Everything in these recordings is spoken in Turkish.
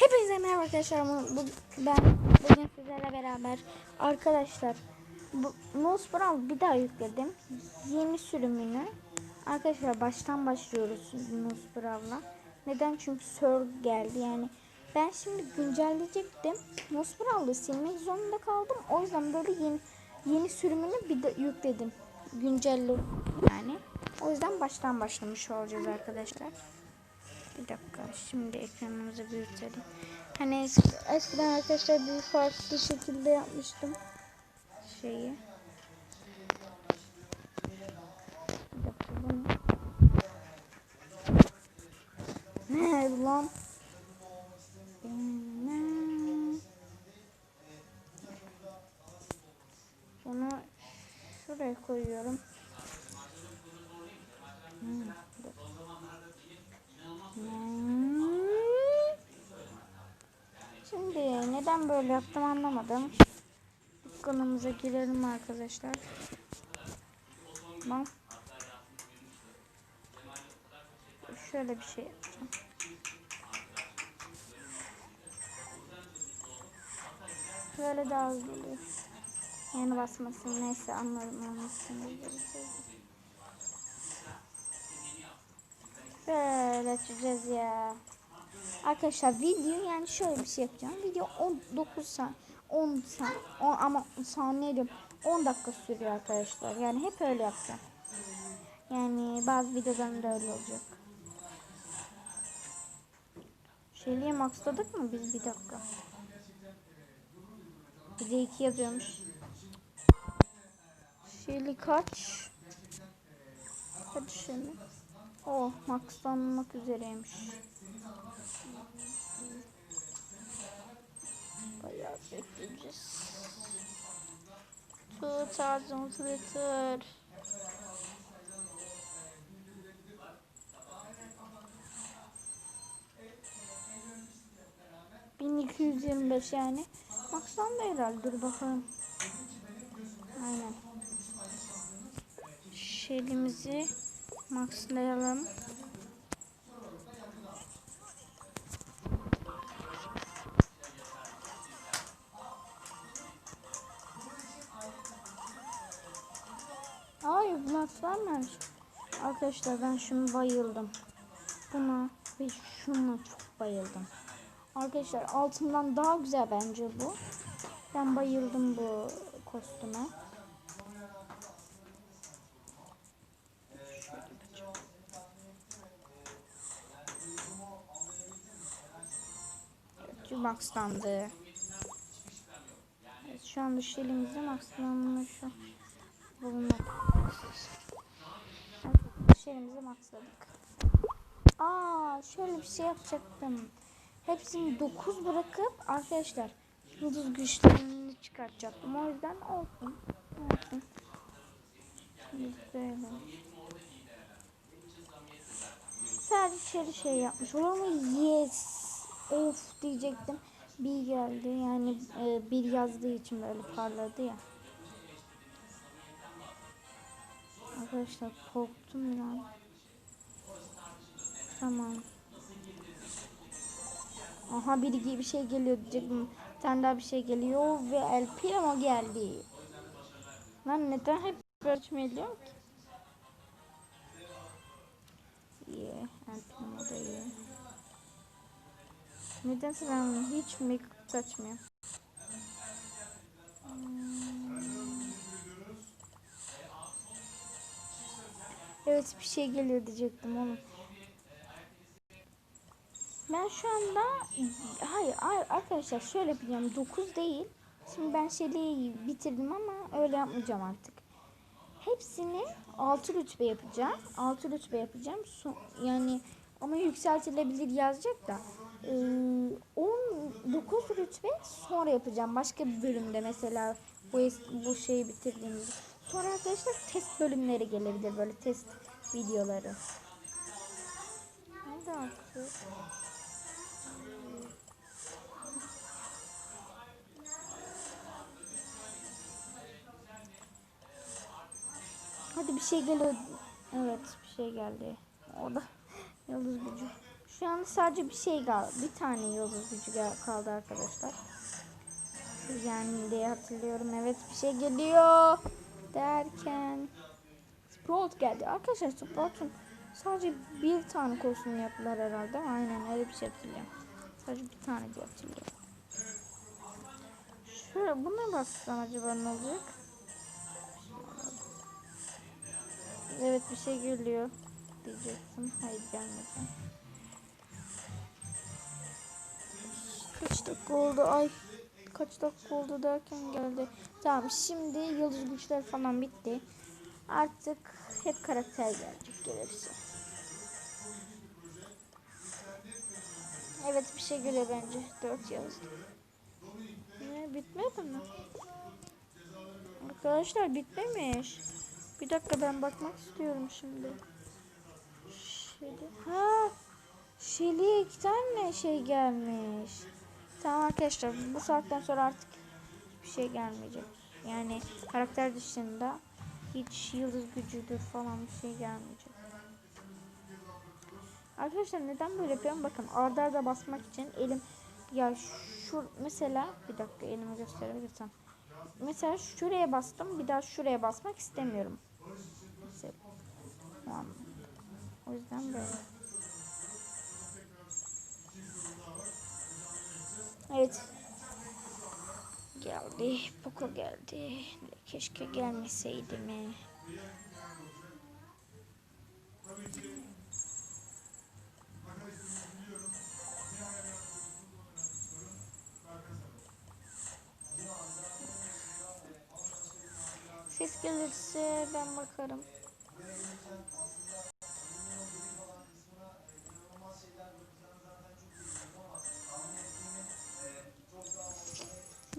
Hepinize merhaba arkadaşlar. Bu, ben bugün sizlerle beraber arkadaşlar bu Nosferatu bir daha yükledim. Yeni sürümünü. Arkadaşlar baştan başlıyoruz Nosferatu'la. Neden? Çünkü Sir geldi yani. Ben şimdi güncelleyecektim. Nosferatu'yu silmek zorunda kaldım. O yüzden böyle yeni yeni sürümünü bir de yükledim. Güncelli yani. O yüzden baştan başlamış olacağız arkadaşlar. Bir dakika şimdi ekranımızı büyütelim. Hani es- eskiden arkadaşlar bir farklı şekilde yapmıştım şeyi. Bir dakika bunu. Ne lan? Bunu şuraya koyuyorum. Hmm, bir dakika. Hmm. Şimdi neden böyle yaptım anlamadım. Konumuza girelim arkadaşlar. Tamam. Şöyle bir şey yapacağım. Böyle daha hızlı oluyor. Yeni basmasın neyse anladım anlasın. Böyle açacağız ya. Arkadaşlar video yani şöyle bir şey yapacağım. Video 19 saniye 10 saniye ama saniye diyorum 10 dakika sürüyor arkadaşlar. Yani hep öyle yapacağım. Yani bazı videolarımda öyle olacak. Şeyliğe maxladık mı biz bir dakika? Bir de 2 yazıyormuş. Şeyli kaç? Hadi şimdi. Oh maxlanmak üzereymiş. Bayağı bekleyeceğiz. Tut ağzını Twitter. Yani. Maxlandı herhalde. Dur bakalım. Aynen. Şelimizi maxlayalım. Ay Vlad vermemiş. Arkadaşlar ben şunu bayıldım. Buna ve şuna çok bayıldım. Arkadaşlar altından daha güzel bence bu. Ben bayıldım bu kostüme. Maxlandı. Evet, şu anda şelimizde maxlanmış. Bulunmak. Evet, şehrimizi maxladık. Aa, şöyle bir şey yapacaktım. Hepsini 9 bırakıp arkadaşlar yıldız güçlerini çıkartacaktım. O yüzden olsun. Sadece şöyle şey yapmış. Mu? Yes. Of diyecektim. Bir geldi. Yani e, bir yazdığı için böyle parladı ya. Arkadaşlar korktum ya. Tamam. Aha gibi bir şey geliyor diyecektim. Bir tane daha bir şey geliyor ve El Primo geldi. Lan neden hep böyle açmayabiliyorum ki? İyi. El Primo da iyi. Nedense ben hiç make açmıyorum. Evet bir şey geliyor diyecektim oğlum. Ben şu anda hayır, hayır arkadaşlar şöyle yapacağım 9 değil. Şimdi ben şeyi bitirdim ama öyle yapmayacağım artık. Hepsini 6 rütbe yapacağım. 6 rütbe yapacağım. Son, yani ama yükseltilebilir yazacak da. Ee, 19 rütbe sonra yapacağım. Başka bir bölümde mesela bu, bu şeyi bitirdiğimizde. Sonra arkadaşlar test bölümleri gelebilir. Böyle test videoları. Nerede artık? Hadi bir şey geliyor. Evet bir şey geldi. O da yıldız gücü. Şu an sadece bir şey kaldı. Bir tane yıldız gücü kaldı arkadaşlar. Yani diye hatırlıyorum. Evet bir şey geliyor. Derken Sprout geldi. Arkadaşlar Sprout'un sadece bir tane kostüm yaptılar herhalde. Aynen öyle bir şey hatırlıyorum. Sadece bir tane diye hatırlıyorum. Şöyle buna baksam acaba ne olacak? Evet bir şey geliyor diyecektim. Hayır gelmedi. Kaç dakika oldu? Ay kaç dakika oldu derken geldi. Tamam şimdi yıldız güçler falan bitti. Artık hep karakter gelecek gelirse. Evet bir şey geliyor bence. 4 yıldız. Ne bitmedi mi? Arkadaşlar bitmemiş. Bir dakika ben bakmak istiyorum şimdi. Şeli. Ha. Şeli iki tane şey gelmiş. Tamam arkadaşlar bu saatten sonra artık bir şey gelmeyecek. Yani karakter dışında hiç yıldız gücüdür falan bir şey gelmeyecek. Arkadaşlar neden böyle yapıyorum? Bakın arda arda basmak için elim ya şu mesela bir dakika elimi gösterebilirsem. Mesela şuraya bastım bir daha şuraya basmak istemiyorum. Mesela, o yüzden böyle. Evet. Geldi. Poco geldi. Keşke gelmeseydi mi? Ses gelirse ben bakarım.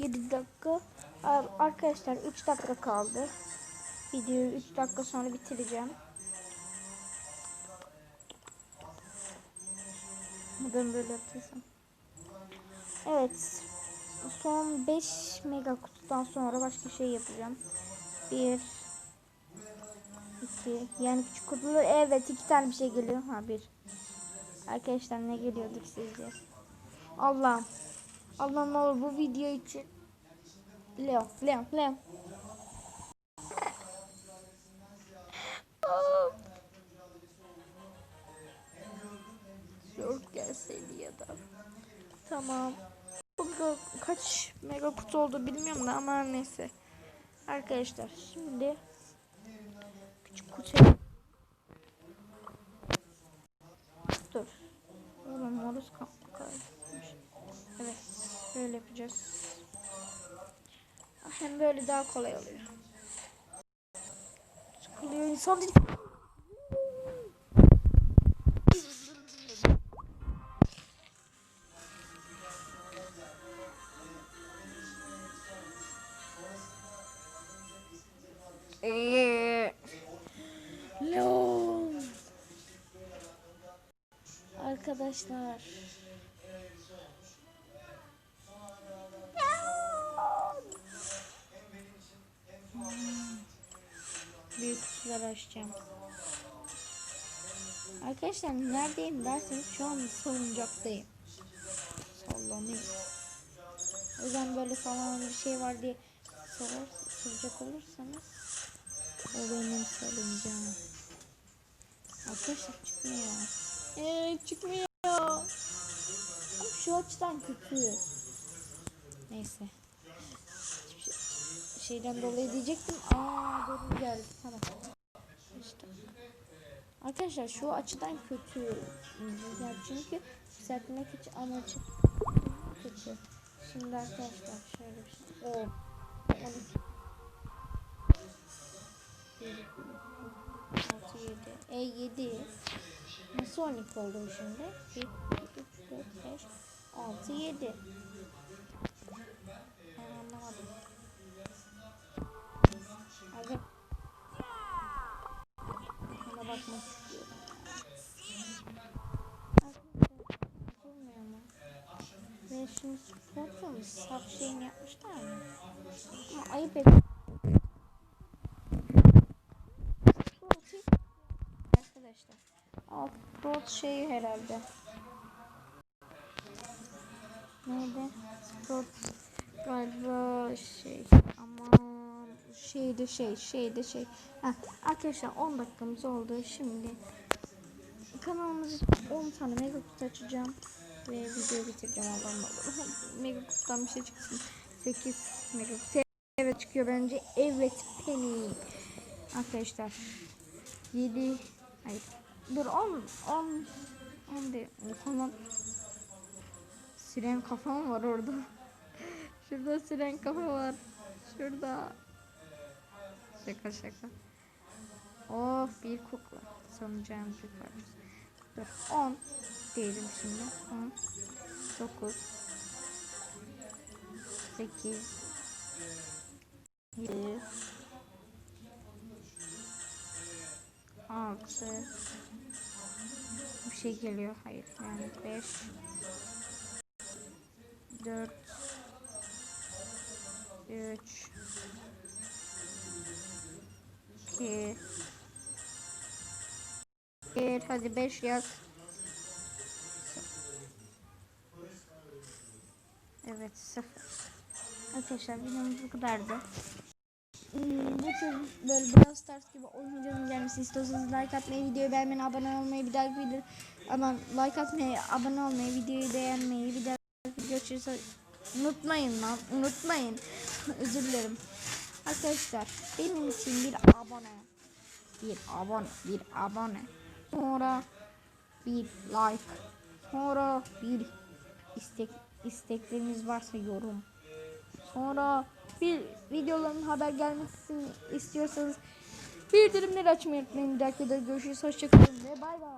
Yedi dakika. Ar- Arkadaşlar 3 dakika kaldı. Videoyu 3 dakika sonra bitireceğim. Neden böyle yaptıysam. Evet. Son 5 mega kutudan sonra başka şey yapacağım. 1 2 yani küçük kutular evet iki tane bir şey geliyor. Ha bir. Arkadaşlar ne geliyorduk sizce? Allah'ım. Allah'ım ne olur bu video için Leo, Leo, Leo. Dört gelseydi ya da. Tamam. Burada kaç mega kutu oldu bilmiyorum da ama neyse. Arkadaşlar şimdi küçük kutuya Dur. Oğlum moruz kalmış. Evet. Böyle yapacağız. Hem böyle daha kolay oluyor. Sıkılıyor insan değil. No. Arkadaşlar. Açacağım. Arkadaşlar neredeyim derseniz şu an salıncaktayım. Sallanıyor. O yüzden böyle falan bir şey var diye sorar, soracak olursanız o benim salıncağım. Arkadaşlar çıkmıyor. Evet çıkmıyor. Ama şu açıdan kötü. Neyse. Şey- şeyden dolayı diyecektim. Aa doğru geldi. Tamam. Arkadaşlar şu açıdan kötü. Yani çünkü yükseltmek için amacı kötü. Şimdi arkadaşlar şöyle bir şey. Oo. 12. 6 7. E 7. Nasıl 12 oldu şimdi? 1 2 3 4 5 6 7. Ben anlamadım. Bakmak istiyorum. Ve şimdi sportun sap şeyini yapmışlar mı? Ama ayıp et. Arkadaşlar. Alt rot şeyi herhalde. Neydi? Sport galiba şey ama şeyde şey şeyde şey. Ha, arkadaşlar 10 dakikamız oldu. Şimdi kanalımızı 10 tane mega kutu açacağım ve video bitireceğim Allah'ım. mega kutudan bir şey çıksın. 8 mega kutu. Evet çıkıyor bence. Evet Penny. Arkadaşlar 7 hayır. Dur 10 10 10 de tamam. Siren kafa mı var orada? Şurada siren kafa var. Şurada. Şaka şaka. Oh bir kukla. Sanacağım bir parçası. Dur 10 diyelim şimdi. 10 9 8 7 6 bir şey geliyor. Hayır yani 5 4 3 2 1 hadi 5 yaz. Evet 0. Arkadaşlar videomuz bu kadardı. Hmm, bu tür böyle biraz Stars gibi oyun videonun istiyorsanız like atmayı, videoyu beğenmeyi, abone olmayı, bir dahaki video aman like atmayı, abone olmayı, videoyu beğenmeyi, bir dahaki video görüşürüz. Unutmayın lan, unutmayın. Özür dilerim. Arkadaşlar benim için bir abone, bir abone, bir abone. Sonra bir like, sonra bir istek istekleriniz varsa yorum. Sonra bir videoların haber gelmesini istiyorsanız bildirimleri açmayı unutmayın. Bir dahaki videoda görüşürüz. Hoşçakalın ve bay bay.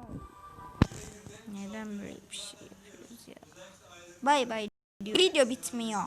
Neden böyle bir şey yapıyoruz ya? Bay bay. Video bitmiyor.